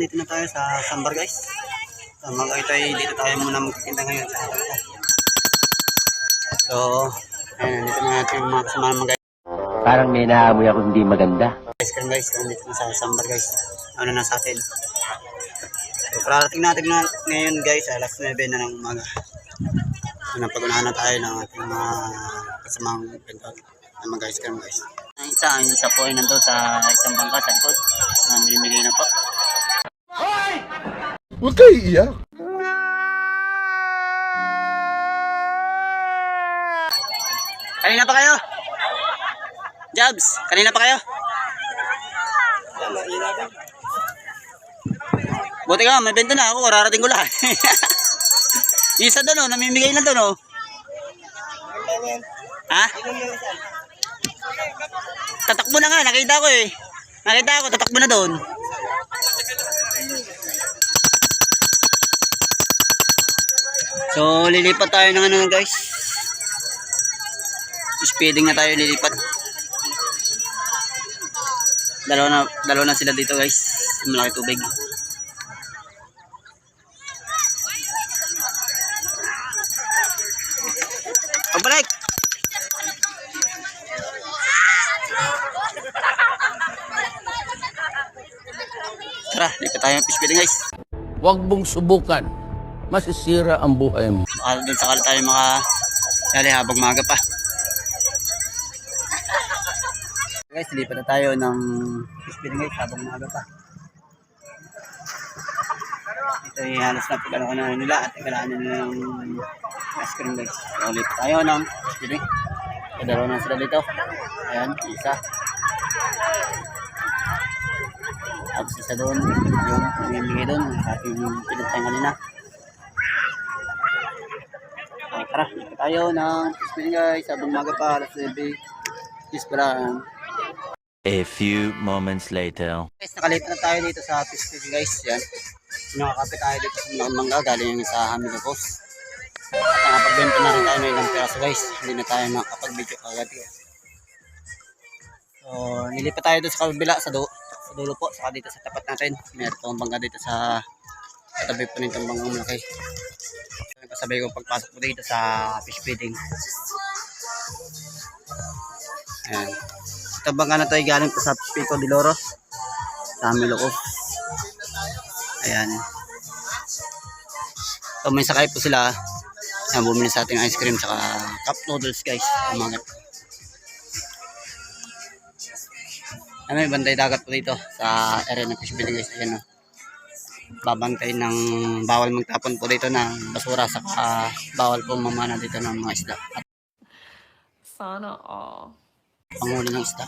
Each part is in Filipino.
nandito na tayo sa Sambar guys. Sa mga ito ay dito tayo muna magkikinta ngayon sa Sambar. So, ayun, nandito na natin mga kasama mga guys. Parang may naamoy ako hindi maganda. Ice cream guys, nandito na sa Sambar guys. Ano na sa atin. So, kararating natin na ngayon guys, alas 9 na ng umaga. So, napag-unahan na tayo ng ating mga kasamang pinto ng mga ice cream guys. Ang isa, isa po ay nandun sa isang bangka sa likod. Namimigay na po. Huwag kayo iiyak. Kanina pa kayo? Jobs, kanina pa kayo? Buti ka, may benta na ako, kararating ko. Yung Isa doon, oh, namimigay lang doon, oh. Ha? Tatakbo na nga, nakita ko eh. Nakita ko, tatakbo na doon. So, lilipat tayo ng ano guys. Speeding na tayo lilipat. Dalawa na, dalawa na sila dito guys. Malaki tubig. Pabalik! Tara, lipat tayo ng speeding guys. Huwag mong subukan. Masisira ang buhay mo. Baka din sakali tayo mga lali habang maaga pa. Guys, lipat na tayo ng guys habang maaga pa. Ito ay halos na pag ano na nila at kailangan nila ng ice cream guys. So, lipat tayo ng. So, dalawa na sila dito. Ayan, isa. Tapos isa doon, yung namimigay doon, sa ating pinagtayo kanina. Okay, tara, tayo ng speeding guys. Habang maaga pa, alas 9. Yes, para A few moments later. Guys, nakalipat na tayo dito sa Piscine guys. Yan. Nakakapit tayo dito sa mga mangga galing sa Hamilton Post. At nakapagbenta na rin tayo ng ilang peraso guys. Hindi na tayo nakapag-video agad guys. So, nilipat tayo doon sa kabila sa, du sa dulo po. Saka dito sa tapat natin. Meron pong bangga dito sa katabi po nitong banggang malaki. So, kasabay ko pagpasok po dito sa fish feeding. Ayan. Ito bangka na tayo galing po sa Pico de Loro. Sa Milocos. Ayan. So may sakay po sila. Ayan, bumili sa ating ice cream saka cup noodles guys. Umangat. May bantay dagat po dito sa area ng fish building guys. Ayan o. Babantay ng bawal magtapon po dito ng basura saka bawal po mamana dito ng mga isda. At Sana all. pangulo ng isda.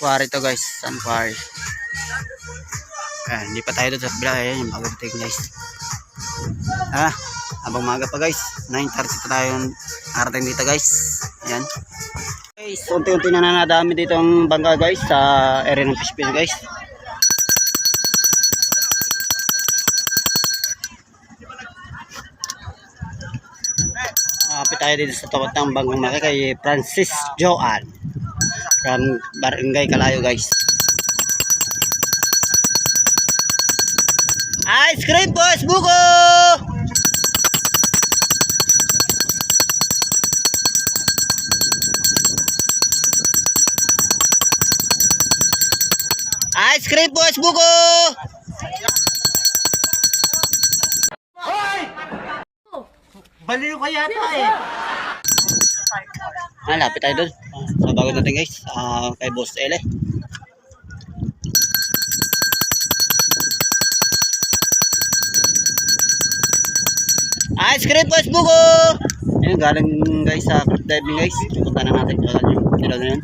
Quarry to guys, sun quarry. Ayan, hindi pa tayo doon sa kabila. Ayan, yung bago dito guys. Ah, habang maga pa guys. 9.30 pa tayo arating dito guys. Ayan. Guys, unti-unti na nanadami dito ang bangka guys sa area ng field guys. Tayo dito sa tawad ng banggang maki kay Francis Joan from Barangay Kalayo guys. Ice cream boys buko! Ice cream boys buko! Baliw ka yata eh. Ah, lapit tayo doon. Sa bago natin guys. Ah, kay Boss L eh. Ice cream boys buko! Ayun, galing guys sa cliff diving guys. Punta na natin. Kaya yung ilaw na yun.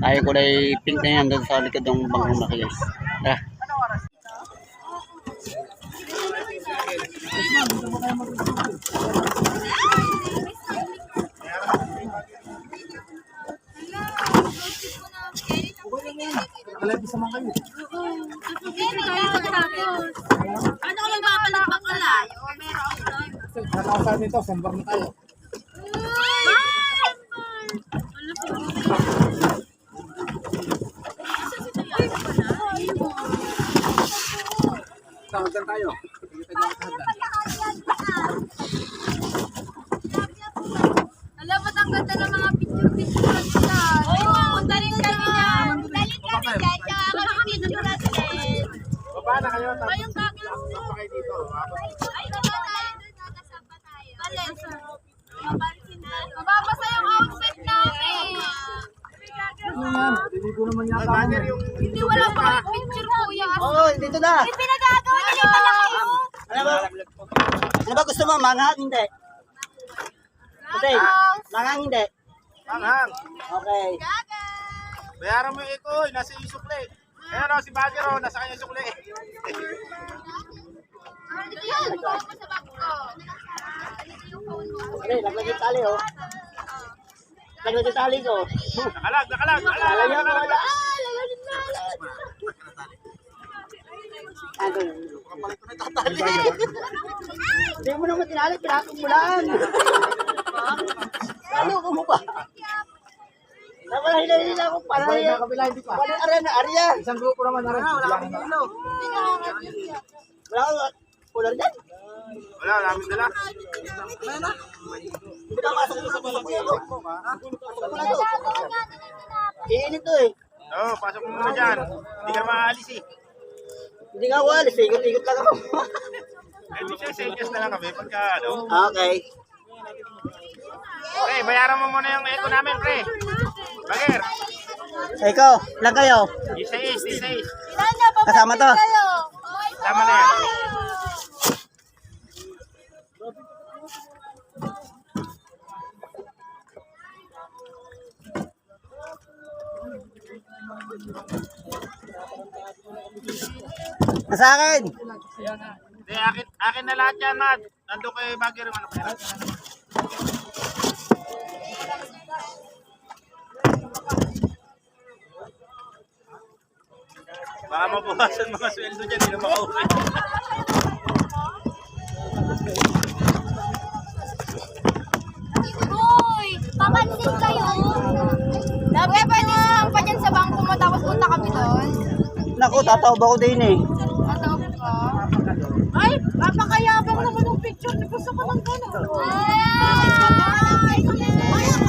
Tayo kulay pink na yan doon sa likod ng bangkong laki guys. Tara. Nakalagay sa mga kayo. Oo. Tapos dito tayo pagkatapos. Ano ko lang papalag ba kala? Meron ako lang. Nakakasabi nito, sambang na tayo. Saan tayo? Ng mga picture-picture nila. Oo, punta rin kami dyan. Dalit kami dyan, tsaka kami picture natin. Baba na kayo. tapos Ayun, bakit? Tapos kayo dito. Ay, baba tayo dun, nakasapa tayo. Alin? Mapansin na. Mababasa yung outfit namin. Diligo naman yata. Banner yung... Hindi wala pa picture, kuya. Oo, oh, dito na. May pinagagawa niyo pala kayo. Ano ba? Ano ba gusto mo? Manghang? Hindi. Okay. Manghang hindi. Manghang. Okay. Bayaran mo yung ikoy. Nasa yung sukli. Ayan o, si Bagger o. Nasa kanya yung sukli. Ko. Okay, laglag yung tali oh. Laglag yung tali ko. Nakalag, nakalag. Kala Nakalag, niya nakalag. wala. Ah, lagayin na. Ano? Hindi mo naman tinali, pinatong mo lang. Ano ko mo ba? Nawala hila-hila ako para na kabila, hindi pa. Wala arena, area. Isang grupo naman na rin. Wala kang hilo. Wala ka, wala rin yan. Wala, namin dala. Hindi ka masok sa mga ko. Wala to. Iinit to eh. Oo, pasok mo muna dyan. Hindi ka maalis eh. Hindi nga walis, ikot-ikot lang ako. Eh, di siya senyas na lang kami pagka ano. okay. Pre, bayaran mo muna yung echo namin, pre. Bagger, Ikaw, lang kayo. isa is, isa is. Kasama to. Tama na yan. Nasa akin. Hindi, akin, akin na lahat yan, Matt. Nandun kay yung ano pera. Baka mabuhasan mga sweldo dyan, hindi na makauwi. Uy, papansin kayo. Pwede lang pa dyan sa bangko mo tapos punta kami doon. Naku, tatawag ako din eh. Ano ka? Ay, napakayabang naman ng picture. Gusto ko ng gano'n. Ay!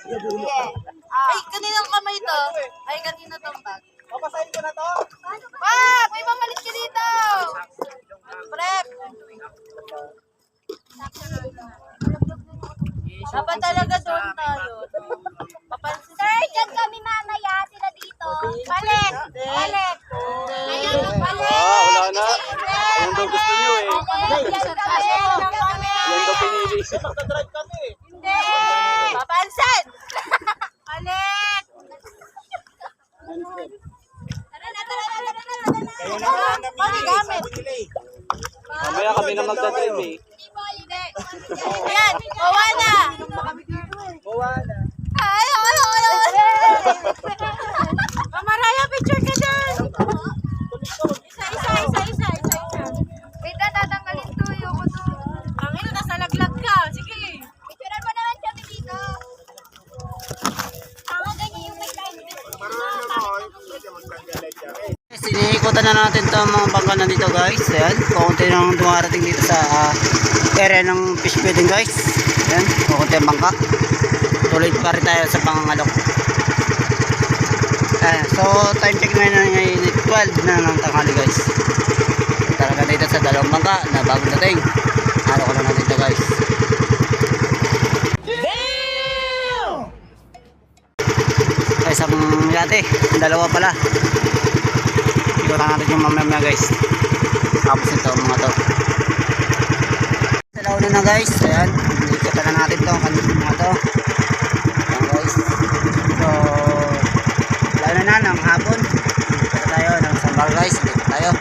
Ay, kaninang kamay to? Ay, kanina tong bag. Papasahin ko na to. Wag! May mamalit ka dito! Prep! Dapat talaga doon tayo. Papansin. Sir, dyan kami mamaya. Sila dito. Balik! Balik! Ayan, balik! wala na. Ayun daw gusto niyo eh. Dyan kami. pinili. Magdadrive kami. Hindi! Papansin! Balik! Tara na, tara na, tara na, tara na. Kayo na kami na magdadrive eh. Ayan, bawa na. Bawana. Ay, ay, ay, ay. Mamaraya, picture ka dyan. Isa, isa, isa, isa, isa, isa. Wait na, tatanggalin to. Yung to. Ang ino, nasa laglag ka. Sige. Picturean mo naman siya dito. Ako ganyan yung may time. Marunong na ako. Pwede mag-candlelight siya. Eh, Siniikutan na natin to mga bangka na dito guys. Ayan, kukunti nang dumarating dito sa ah, area ng fish feeding guys. Ayan, kukunti ang bangka. Tuloy pa rin tayo sa pangangalok. Ayan, so time check na ngayon 12 na ng tanghali guys. Talaga dito sa dalawang bangka na bagong dating. Araw ko lang natin to guys. Damn! Isang yate, dalawa pala. Ikutan natin yung mamaya guys. Tapos ito mga to. Sa launa na guys. Ayan. Ikutan na natin to. Kanina mga to. Ayan guys. So, launa na ng hapon. Dito tayo ng sambal guys. Dito tayo.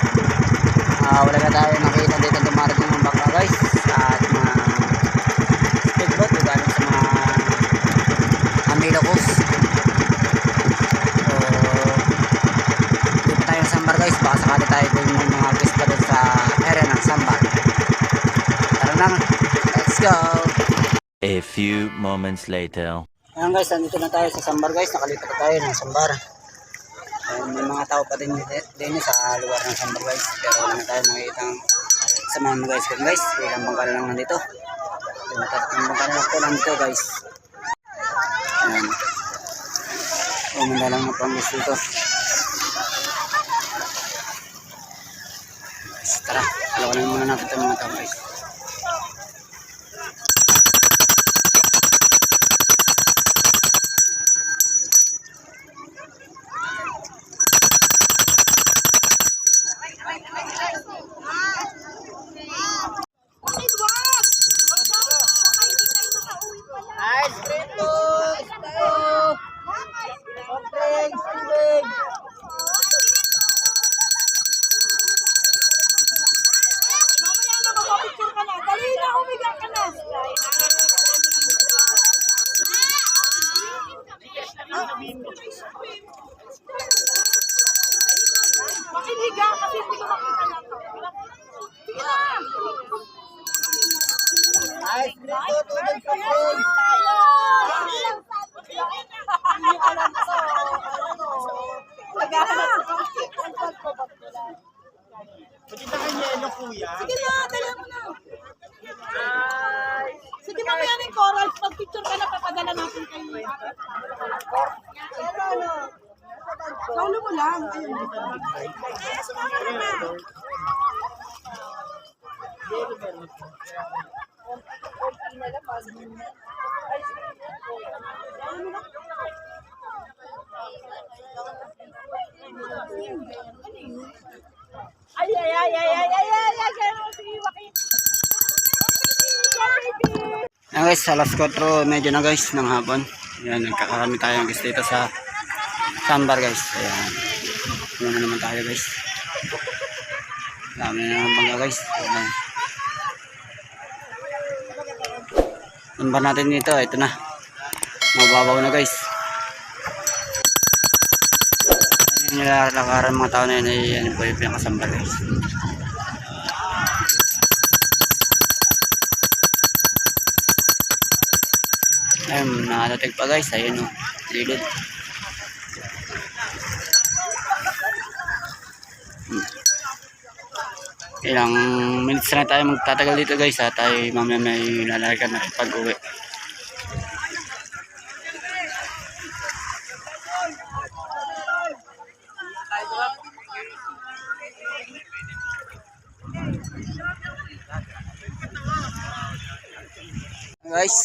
Ah, wala na tayo nakita dito dumarating ng bangka guys. At mga speedboat. Galing sa mga Amilocos. So, dito tayo sa Sambar guys. Baka sakali tayo dun ng mga pista dun sa area ng Sambar. Tara na. Let's go. A few moments later. Ayan guys, nandito na tayo sa Sambar guys. Nakalipat na tayo ng Sambar. Ayan, may mga tao pa din din- sa lugar ng Sambar guys. Pero wala na tayo makikita sa mga guys kan guys. Ilang bangka na lang nandito. Yung tatlong bangka na lang po lang dito guys. Ayan. Umanda lang na pang guys dito. Tara, alawanan muna natin mga tao guys. Makinig ka kasi hindi ko makita lang. Sige na. Ay. Hindi ko alam to. Ano? Sa pagkakit. Ang pagkabak nila. Pagkita kanya, ano kuya? Sige na. Papadala natin kay Ano, ano? Solo mo lang. Ayun. Yes, camera na. Ay, ay, ay, ay, ay, ay, ay, ay, ay, sige, bakit? Ayan guys, alas 4 medyo na guys ng hapon. Ayan, nagkakarami tayo guys dito sa Sambar guys. Ayan. Ayan na naman tayo guys. Dami na naman bangga guys. Ayan. Sambar natin dito, ito na. Mababaw na guys. Ayan yung nilalakaran mga tao na yun ay yan po yung pinakasambar guys. Ayun, nakadating pa guys. Ayun o, lilid. Hmm. Ilang minutes na tayo magtatagal dito guys ha. Tayo mamaya may lalagyan na pag uwi. Guys,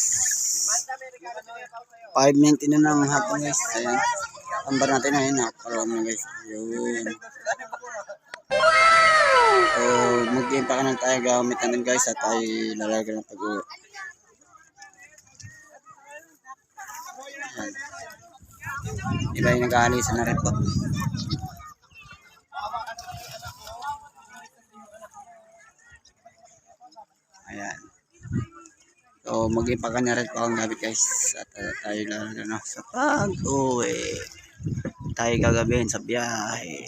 5.90 na ng hapon guys. Ayan. Ambar natin na yun. Napakarami na guys. Yun. So, mag-game pa ka na tayo gamit natin guys. At tayo lalagyan ng pag-uwi. Iba yung nag-aalisa na rin po. Ayan. So, mag-ipakan na rin po ang gamit guys. At uh, tayo lang ano, sa pag-uwi. Tayo gagabihin sa biyahe.